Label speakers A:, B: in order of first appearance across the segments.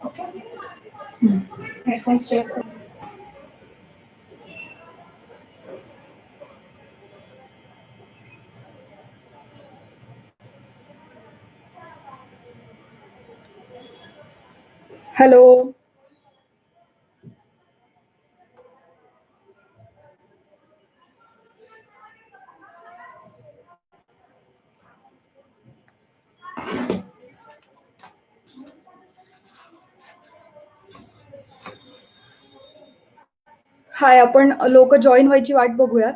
A: Okay headphones check कर hello hi आपण लोक जॉईन व्हायची वाट बघूयात.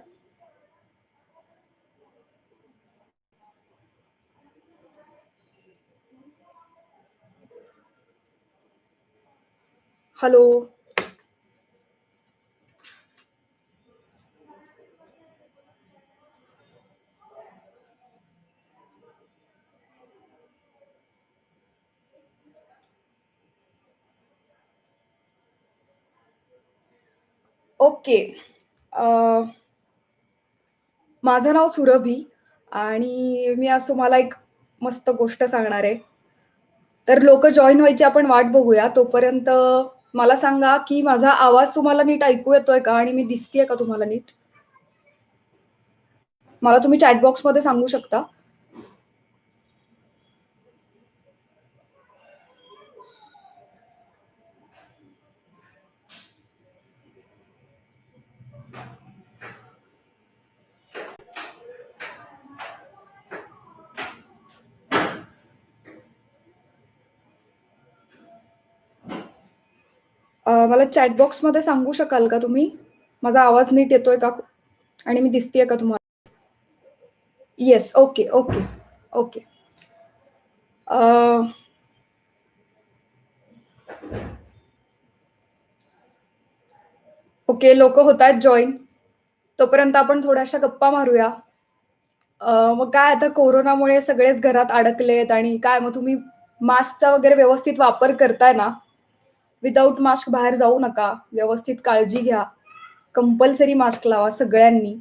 A: Hello okay. माझं नाव सुरभी आणि मी आज तुम्हाला एक मस्त गोष्ट सांगणार आहे. तर लोक जॉईन व्हायची आपण वाट बघूया. तोपर्यंत मला सांगा की माझा आवाज तुम्हाला नीट ऐकू येतोय का आणि मी दिसतीये का तुम्हाला नीट? मला तुम्ही चॅटबॉक्समध्ये सांगू शकता. मला चॅटबॉक्समध्ये सांगू शकाल का तुम्ही? माझा आवाज नीट येतोय का? आणि मी दिसतीये का तुम्हाला? Yes okay okay okay okay लोक होत आहेत जॉईन तोपर्यंत आपण थोड्याशा गप्पा मारूया. मग काय आता कोरोनामुळे सगळेच घरात अडकलेत आणि काय मग तुम्ही मास्कचा वगैरे व्यवस्थित वापर करताय ना? विदाऊट मास्क बाहेर जाऊ नका. व्यवस्थित काळजी घ्या. कंपल्सरी मास्क लावा सगळ्यांनी.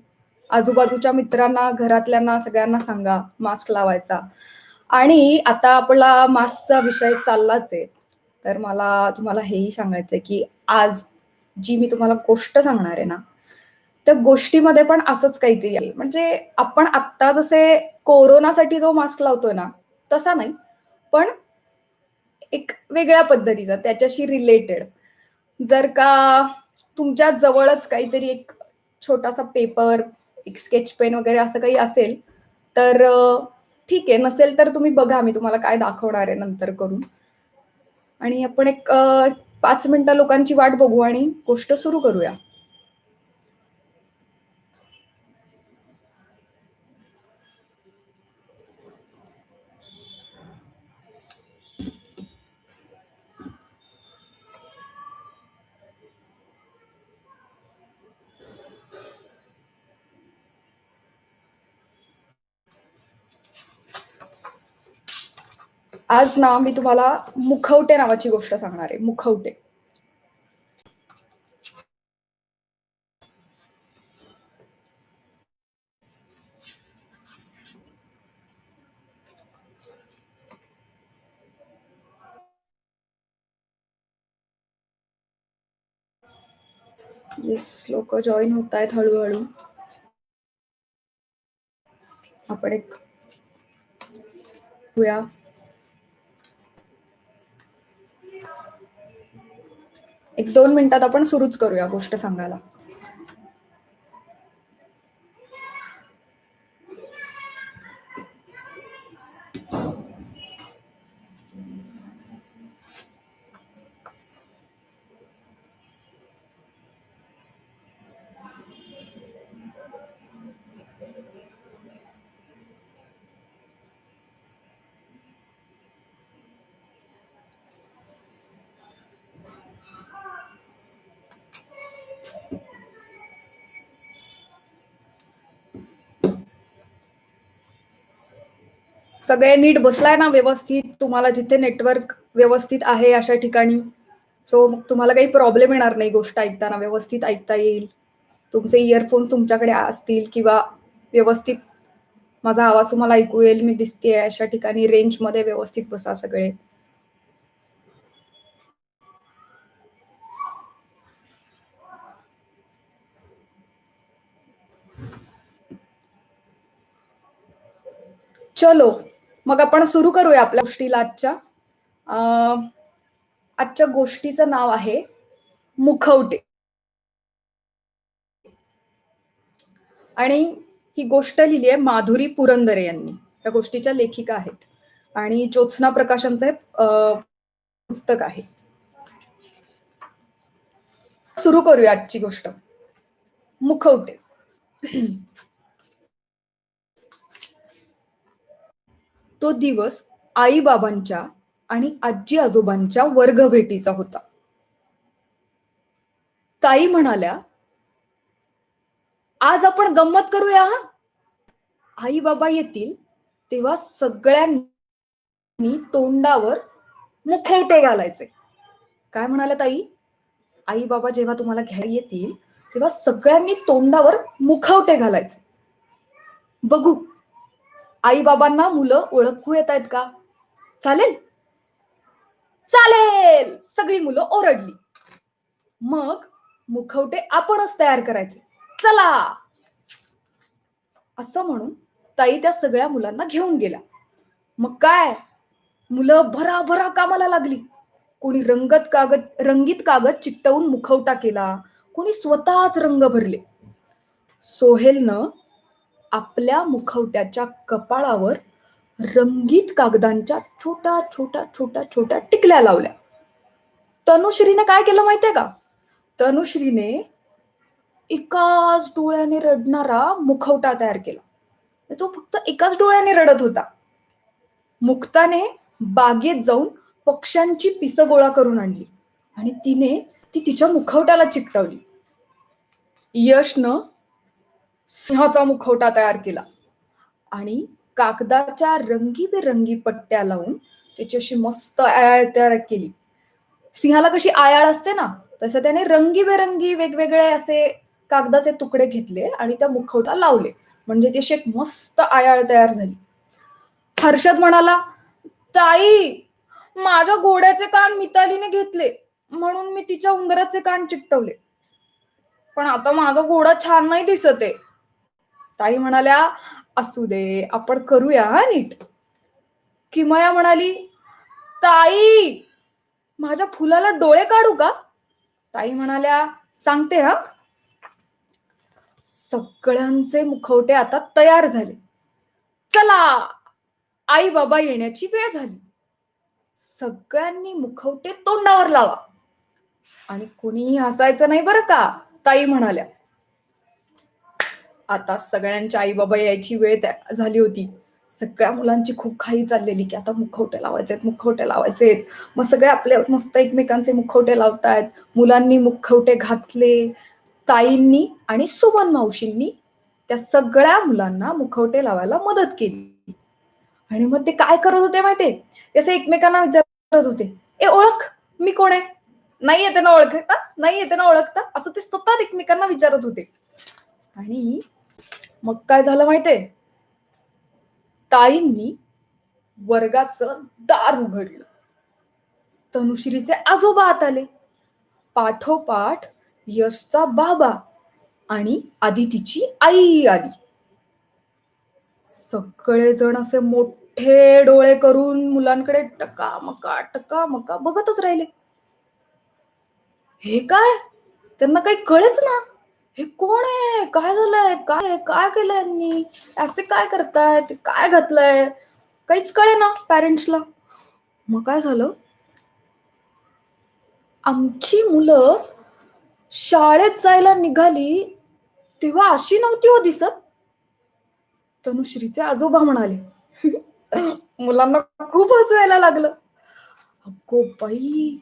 A: आजूबाजूच्या मित्रांना घरातल्यांना सगळ्यांना सांगा मास्क लावायचा. आणि आता आपला मास्कचा विषय चाललाच आहे. तर मला तुम्हाला हेही सांगायचंय की आज जी मी तुम्हाला गोष्ट सांगणार आहे ना त्या गोष्टीमध्ये पण असंच काहीतरी आहे. म्हणजे आपण आत्ता जसे कोरोनासाठी जो मास्क लावतोय ना तसा नाही. पण वेगळ्या पद्धतीचा त्याच्याशी रिलेटेड जर का तुमच्या जवळच काहीतरी एक छोटासा पेपर एक स्केच पेन वगैरे असं काही असेल तर ठीक आहे. नसेल तर तुम्ही बघा मी तुम्हाला काय दाखवणार आहे नंतर करून. आणि आपण एक पाच मिनिटं लोकांची वाट बघू आणि गोष्ट सुरू करूया. आज ना मी तुम्हाला मुखवटे नावाची गोष्ट सांगणार आहे मुखवटे. येस लोक जॉईन होत आहेत हळूहळू. आपण एक होया एक दोन मिनिटात आपण सुरूच करूया गोष्ट सांगायला. सगळे नीट बसलाय ना व्यवस्थित तुम्हाला जिथे नेटवर्क व्यवस्थित आहे अशा ठिकाणी. सो मग तुम्हाला काही प्रॉब्लेम येणार नाही गोष्ट ऐकताना व्यवस्थित ऐकता येईल. तुमचे इयरफोन्स तुमच्याकडे असतील किंवा व्यवस्थित माझा आवाज तुम्हाला ऐकू येईल मी दिसते अशा ठिकाणी रेंजमध्ये व्यवस्थित बसा सगळे. चलो. मग आपण सुरू करूया आपल्या गोष्टीला आजच्या अं, आजच्या गोष्टीचं नाव आहे मुखवटे. आणि ही गोष्ट लिहिली आहे माधुरी पुरंदरे यांनी. या गोष्टीच्या लेखिका आहेत. आणि ज्योत्स्ना प्रकाशनचं पुस्तक आहे. सुरू करूया आजची गोष्ट. मुखवटे. तो दिवस आईबाबांच्या आणि आजी आजोबांच्या वर्गभेटीचा होता. ताई म्हणाल्या आज आपण गंमत करूया हा. आई बाबा येतील तेव्हा सगळ्यांनी तोंडावर मुखवटे घालायचे. काय म्हणाल्या ताई? आई बाबा जेव्हा तुम्हाला घ्यायला येतील तेव्हा सगळ्यांनी तोंडावर मुखवटे घालायचे. बघू आई बाबांना मुलं ओळखू येत आहेत का? चालेल? चालेल! सगळी मुलं ओरडली. मग मुखवटे आपणच तयार करायचे. चला! असं म्हणून ताई त्या सगळ्या मुलांना घेऊन गेला मग काय? मुलं भराभरा कामाला लागली. कोणी रंगत कागद रंगीत कागद चिकटवून मुखवटा केला. कोणी स्वतःच रंग भरले. सोहेलनं आपल्या मुखवट्याच्या कपाळावर रंगीत कागदांच्या छोट्या छोट्या छोट्या छोट्या टिकल्या लावल्या. तनुश्रीने काय केलं माहितीये का? तनुश्रीने एकाच डोळ्याने रडणारा मुखवटा तयार केला. म्हणजे तो फक्त एकाच डोळ्याने रडत होता. मुक्ताने बागेत जाऊन पक्ष्यांची पिसं गोळा करून आणली आणि तिने ती तिच्या मुखवट्याला चिकटवली. यशनं सिंहाचा मुखवटा तयार केला. आणि कागदाच्या रंगीबेरंगी पट्ट्या लावून त्याची अशी मस्त आयाळ तयार केली. सिंहाला कशी आयाळ असते ना तसं त्याने रंगीबेरंगी वेगवेगळे असे कागदाचे तुकडे घेतले आणि त्या मुखवटा लावले. म्हणजे ती एक मस्त आयाळ तयार झाली. हर्षद म्हणाला ताई माझ्या घोड्याचे कान मितालीने घेतले म्हणून मी तिच्या उंदराचे कान चिकटवले. पण आता माझा घोडा छान नाही दिसत आहे. ताई म्हणाल्या असू दे आपण करूया हा नीट. किमया म्हणाली ताई माझ्या फुलाला डोळे काढू का? ताई म्हणाल्या सांगते हा. सगळ्यांचे मुखवटे आता तयार झाले. चला आई बाबा येण्याची वेळ झाली. सगळ्यांनी मुखवटे तोंडावर लावा. आणि कोणीही हसायचं नाही बरं का ताई म्हणाल्या. आता सगळ्यांच्या आई बाबा यायची वेळ झाली होती. सगळ्या मुलांची खूप घाई चाललेली की आता मुखवटे लावायचे आहेत मुखवटे लावायचे आहेत मग सगळे आपले मस्त एकमेकांचे मुखवटे लावतायत. मुलांनी मुखवटे घातले ताईंनी आणि सुमन मावशींनी त्या सगळ्या मुलांना मुखवटे लावायला मदत केली. आणि मग ते काय करत होते माहितीये? ते असे एकमेकांना विचारत होते. ए ओळख? मी कोण आहे? नाही येते ना ओळखता नाही येते ना ओळखता असं ते सतत एकमेकांना विचारत होते. आणि मग काय झालं माहितीये? ताईंनी वर्गाचं दार उघडलं. तनुश्रीचे आजोबा आत आले. पाठोपाठ यशचा बाबा आणि आदितीची आई आली. सगळे जण असे मोठे डोळे करून मुलांकडे टका मका टका मका बघतच राहिले. हे काय? त्यांना काही कळेच ना. हे कोण आहे? काय झालंय? काय काय केलं यांनी? असे काय करतायत काय घातलंय? काहीच कळे ना पॅरेंट्सला मग काय झालं? आमची मुलं शाळेत जायला निघाली तेव्हा अशी नव्हती हो दिसत. तनुश्रीचे आजोबा म्हणाले. मुलांना खूप हसवायला लागलं. अगो बाई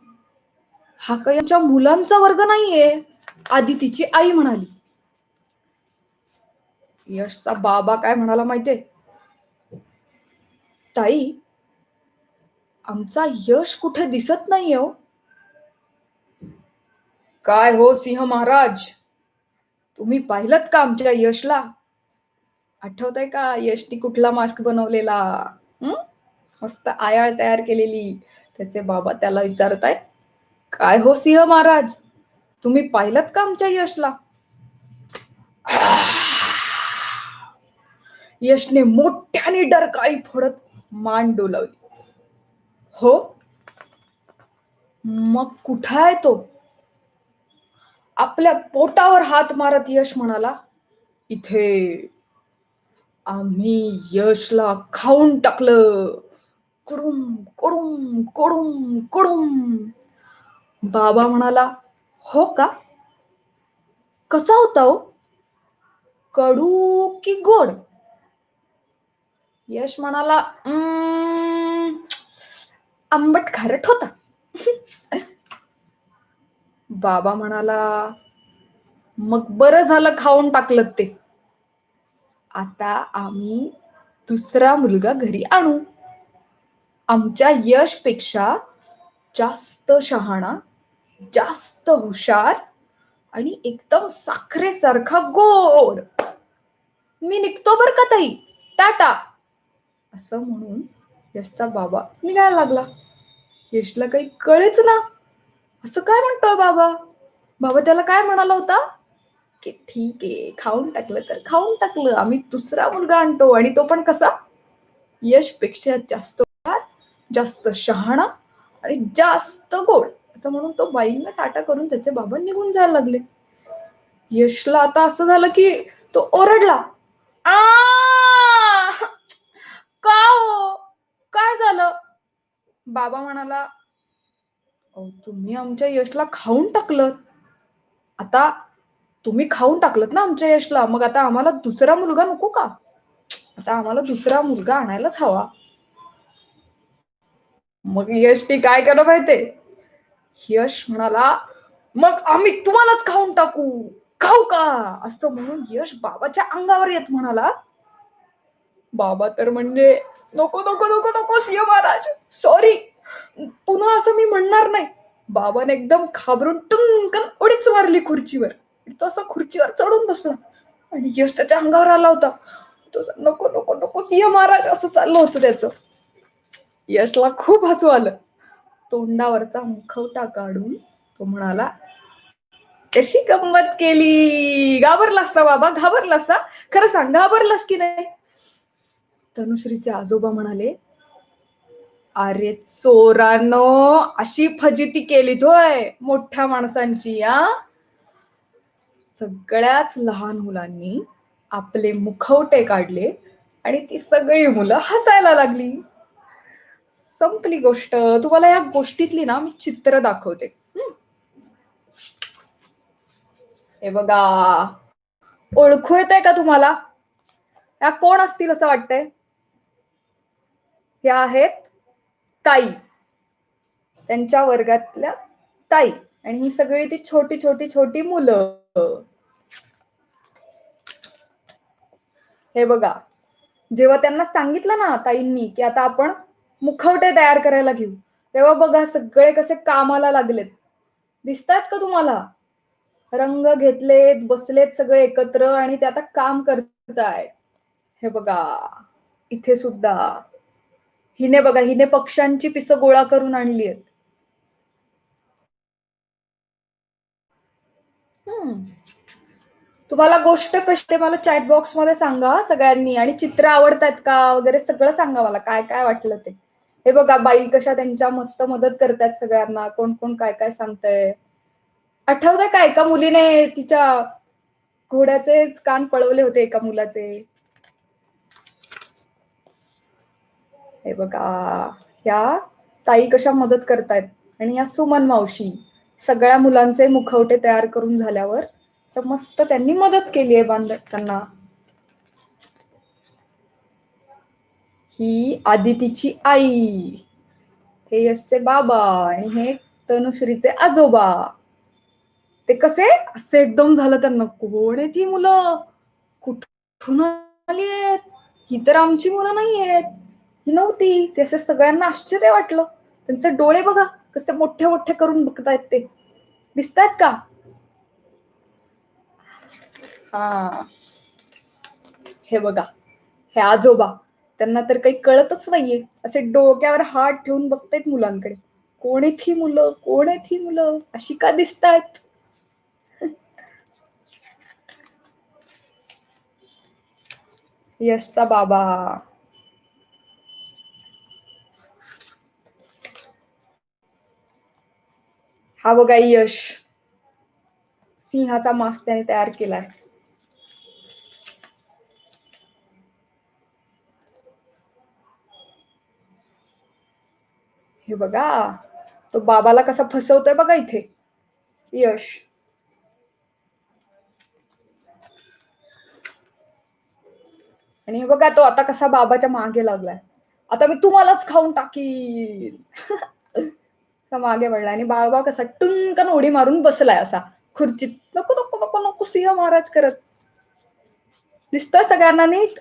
A: हा काही आमच्या मुलांचा वर्ग नाहीये. आदितीची आई म्हणाली. यशचा बाबा काय म्हणाला माहितीये? ताई आमचा यश कुठे दिसत नाहीये हो. काय हो सिंह महाराज? तुम्ही पाहिलत का आमच्या यशला? आठवतंय का यशनी कुठला मास्क बनवलेला? मस्त आयाळ तयार केलेली. त्याचे बाबा त्याला विचारताय काय हो सिंह महाराज? तुम्ही पाहिलात का आमच्या यशला? यशने मोठ्याने डरकाळी फोडत मान डोलावली. हो? मग कुठं आहे तो? आपल्या पोटावर हात मारत यश म्हणाला इथे आम्ही यशला खाऊन टाकलं. कुडुम कुडुम कुडुम कुडुम. बाबा म्हणाला हो का? कसा होता हो? कडू की गोड? यश म्हणाला "अं, आंबट खारट होता. बाबा म्हणाला मग बरं झालं खाऊन टाकलं ते. आता आम्ही दुसरा मुलगा घरी आणू. आमच्या यशपेक्षा जास्त शहाणा जास्त हुशार आणि एकदम साखरेसारखा गोड. मी निघतो बर का ताई? टाटा. असं म्हणून यशचा बाबा निघायला लागला. यशला काही कळेच ना. असं काय म्हणतोय बाबा? बाबा त्याला काय म्हणाला होता? की ठीक आहे खाऊन टाकलं तर खाऊन टाकलं. आम्ही दुसरा मुलगा आणतो आणि तो पण कसा? यशपेक्षा जास्त जास्त शहाणा आणि जास्त गोड. असं म्हणून तो बाईंना टाटा करून त्याचे बाबा निघून जायला लागले. यशला आता असं झालं की तो ओरडला. आ! का हो? काय झालं? बाबा म्हणाला तुम्ही आमच्या यशला खाऊन टाकलं आता तुम्ही खाऊन टाकलत ना आमच्या यशला. मग आता आम्हाला दुसरा मुलगा नको का? आता आम्हाला दुसरा मुलगा आणायलाच हवा. मग यशने काय केलं माहितीये यश म्हणाला मग आम्ही तुम्हालाच खाऊन टाकू. खाऊ का? असं म्हणून यश बाबाच्या अंगावर येत म्हणाला. बाबा तर म्हणजे नको नको नको नको सिंह महाराज. सॉरी पुन्हा असं मी म्हणणार नाही. बाबाने एकदम घाबरून टुंकन उडीच मारली खुर्चीवर. तो असा खुर्चीवर चढून बसला आणि यश त्याच्या अंगावर आला होता. तो नको नको नको सिंह महाराज असं चाललं होतं त्याचं. यशला खूप हसू आलं. तोंडावरचा मुखवटा काढून तो म्हणाला कशी गंमत केली? घाबरलास ना बाबा घाबरलास ना? खरं सांग घाबरलास की नाही? तनुश्रीचे आजोबा म्हणाले अरे चोरानो अशी फजिती केली होय मोठ्या माणसांची या सगळ्याच लहान मुलांनी आपले मुखवटे काढले आणि ती सगळी मुलं हसायला लागली. संपली गोष्ट. तुम्हाला या गोष्टीतली ना मी चित्र दाखवते. हे बघा. ओळखू येत आहे का तुम्हाला? या कोण असतील असं वाटतंय? या आहेत ताई. त्यांच्या वर्गातल्या ताई. आणि ही सगळी ती छोटी छोटी छोटी मुलं. हे बघा. जेव्हा त्यांना सांगितलं ना ताईंनी की आता आपण मुखवटे तयार करायला घेऊ. तेव्हा बघा सगळे कसे कामाला लागलेत. दिसतायत का तुम्हाला? रंग घेतलेत बसलेत सगळे एकत्र आणि ते आता काम करतायत. हे बघा इथे सुद्धा. हिने बघा हिने पक्ष्यांची पिसं गोळा करून आणली आहेत. तुम्हाला गोष्ट कशी मला चॅट बॉक्समध्ये सांगा सगळ्यांनी. आणि चित्र आवडतात का? वगैरे सगळं सांगा मला. काय काय वाटलं ते? हे बघा बाई कशा त्यांच्या मस्त मदत करतात सगळ्यांना. कोण कोण काय काय सांगतंय? आठवतंय का एका मुलीने तिच्या घोड्याचे कान पळवले होते एका मुलाचे? हे बघा या ताई कशा मदत करतायत? आणि या सुमन मावशी सगळ्या मुलांचे मुखवटे तयार करून झाल्यावर मस्त त्यांनी मदत केली आहे बांध त्यांना ही आदितीची आई. हे यशचे बाबा आणि हे तनुश्रीचे आजोबा. ते कसे? असे एकदम झालं त्यांना. कोण आहे ती मुलं? कुठून आली आहेत? ही तर आमची मुलं नाही आहेत. ही नव्हती. ते असे सगळ्यांना आश्चर्य वाटलं. त्यांचे डोळे बघा कसे मोठे मोठे करून बघतायत ते. दिसतायत का? हा. हे बघा. हे आजोबा. त्यांना तर काही कळतच नाहीये. असे डोक्यावर हात ठेवून बघतायत मुलांकडे. कोण आहेत ही मुलं? कोण आहेत ही मुलं? अशी का दिसतायत? यशचा बाबा. हा बघा यश. सिंहाचा मास्क त्याने तयार केलाय. हे बघा तो बाबाला कसा फसवतोय बघा इथे. यश. आणि बघा तो आता कसा बाबाच्या मागे लागलाय. आता मी तुम्हालाच खाऊन टाकीन. असा मागे वळला आणि बाबा कसा टुंकन उडी मारून बसलाय असा. खुर्चीत. नको नको नको नको सिंह महाराज करत. दिसत सगळ्यांना नीट.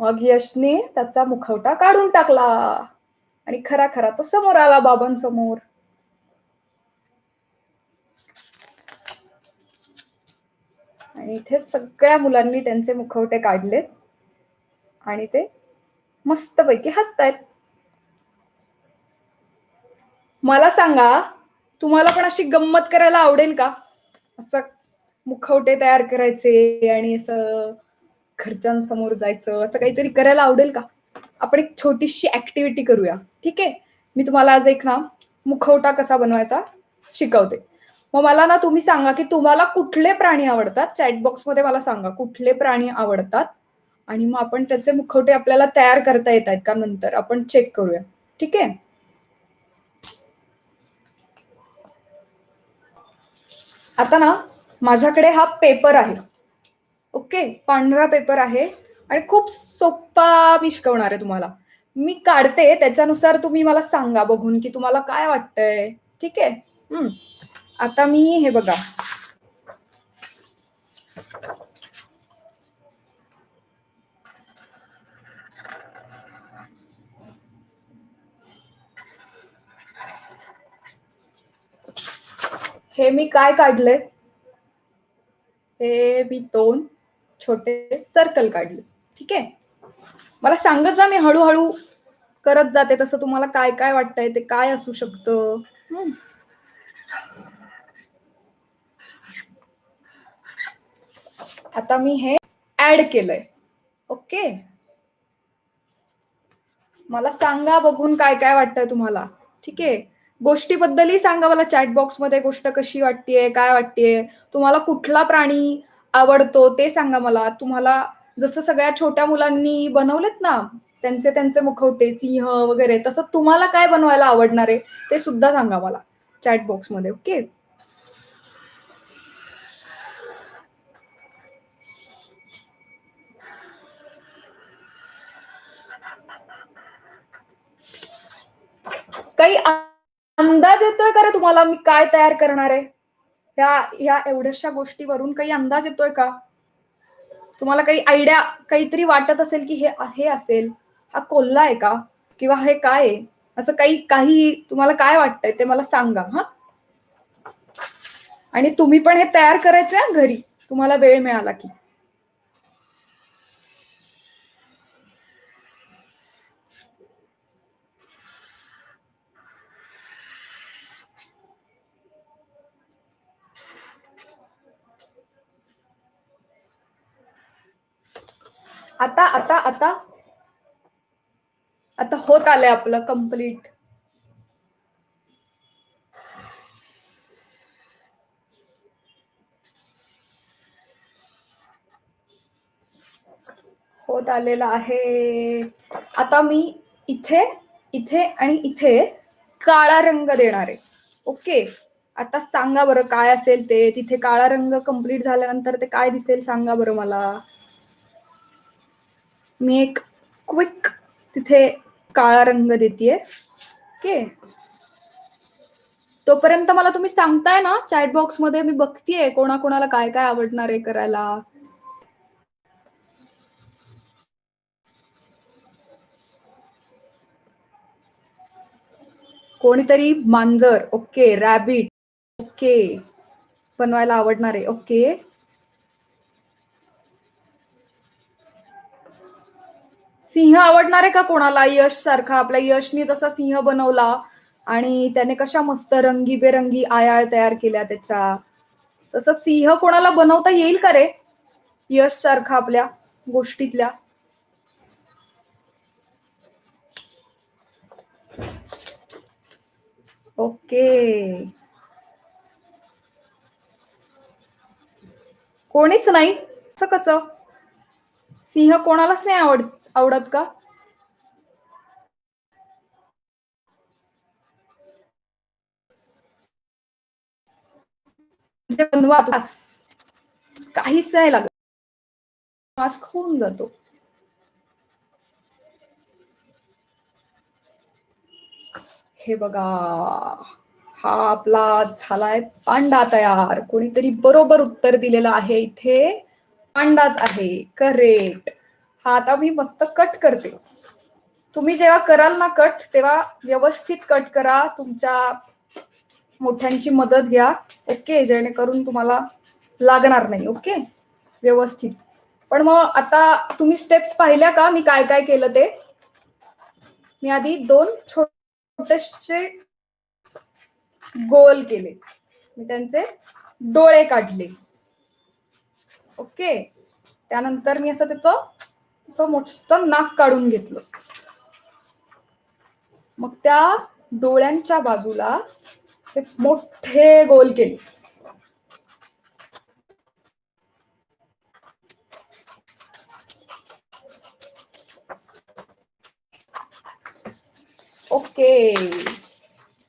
A: मग यशने त्याचा मुखवटा काढून टाकला. आणि खरा खरा तो समोर आला बाबांसमोर. आणि इथे सगळ्या मुलांनी त्यांचे मुखवटे काढलेत. आणि ते मस्तपैकी हसतायत. मला सांगा तुम्हाला पण अशी गंमत करायला आवडेल का? असं मुखवटे तयार करायचे आणि असं घरच्यांसमोर जायचं असं काहीतरी करायला आवडेल का? आपण एक छोटीशी ऍक्टिव्हिटी करूया. ठीक आहे? मी तुम्हाला आज एक ना मुखवटा कसा बनवायचा शिकवते. मग मला ना तुम्ही सांगा की तुम्हाला कुठले प्राणी आवडतात? चॅट बॉक्समध्ये मला सांगा कुठले प्राणी आवडतात? आणि मग आपण त्याचे मुखवटे आपल्याला तयार करता येत आहेत का नंतर? आपण चेक करूया. ठीक आहे? आता ना माझ्याकडे हा पेपर आहे. ओके पांढरा पेपर आहे आणि खूप सोपा मी शिकवणार आहे तुम्हाला. मी काढते त्याच्यानुसार तुम्ही मला सांगा बघून की तुम्हाला काय वाटतंय. ठीक आहे? हम्म. आता मी हे बघा. हे मी काय काढले हे मी दोन. छोटे सर्कल काढले. ठीक आहे? मला सांगत जा मी हळूहळू करत जाते. तसं तुम्हाला काय काय वाटतंय ते काय असू शकतं? आता मी हे ऍड केलंय. ओके? मला सांगा बघून काय काय वाटतंय तुम्हाला. ठीक आहे? गोष्टीबद्दलही सांगा मला चॅट बॉक्समध्ये गोष्ट कशी वाटतेय काय वाटतेय. तुम्हाला कुठला प्राणी आवडतो ते सांगा मला. तुम्हाला जसं सगळ्या छोट्या मुलांनी बनवलेत ना त्यांचे त्यांचे मुखवटे सिंह वगैरे तसं तुम्हाला काय बनवायला आवडणार आहे ते सुद्धा सांगा मला चॅट बॉक्समध्ये ओके काही अंदाज येतोय का रे तुम्हाला मी काय तयार करणार आहे? ह्या ह्या एवढ्याशा गोष्टीवरून काही अंदाज येतोय का? तुम्हाला काही आयडिया काहीतरी वाटत असेल की हे हे असेल. हा कोल्हा आहे का? किंवा हे काय आहे? असं काही काही तुम्हाला काय वाटतंय ते मला सांगा हा? आणि तुम्ही पण हे तयार करायचं घरी. तुम्हाला वेळ मिळाला की. आता आता आता. आता होत आलंय आपलं कंप्लीट होत आलेलं आहे. आता मी इथे इथे आणि इथे काळा रंग देणार आहे. ओके? आता सांगा बरं काय असेल ते. तिथे काळा रंग कंप्लीट झाल्यानंतर ते काय दिसेल सांगा बरं मला. मी एक क्विक तिथे काळा रंग देते ओके तोपर्यंत मला तुम्ही सांगताय ना चॅट बॉक्समध्ये मी बघतीये कोणाकोणाला काय काय आवडणार आहे करायला. कोणीतरी मांजर ओके रॅबिट ओके बनवायला आवडणार आहे ओके सिंह आवडणार आहे का कोणाला? यश सारखा आपल्या यशनी जसा सिंह बनवला आणि त्याने कशा मस्त रंगीबेरंगी आयाळ तयार केल्या त्याच्या. तसं सिंह कोणाला बनवता येईल का रे? यश सारखा आपल्या गोष्टीतल्या. ओके. कोणीच नाही? असं कसं? सिंह कोणालाच नाही आवड आवडत का? काहीच नाही लागत. मास्क होऊन जातो. हे बघा. हा आपला झालाय पांडा तयार. कोणीतरी बरोबर उत्तर दिलेलं आहे इथे. पांडाच आहे. करेक्ट हा आता मी मस्त कट करते. तुम्ही जेव्हा कराल ना कट तेव्हा व्यवस्थित कट करा. तुमच्या मोठ्यांची मदत घ्या. ओके जेणेकरून तुम्हाला लागणार नाही. ओके व्यवस्थित. पण मग आता तुम्ही स्टेप्स पाहिल्या का? मी काय काय केलं ते? मी आधी दोन छोटेसे गोल केले. मी त्यांचे डोळे काढले. ओके त्यानंतर मी असं त्याचं असं मोठं नाक काढून घेतलं. मग त्या डोळ्यांच्या बाजूला असे मोठे गोल केले. ओके.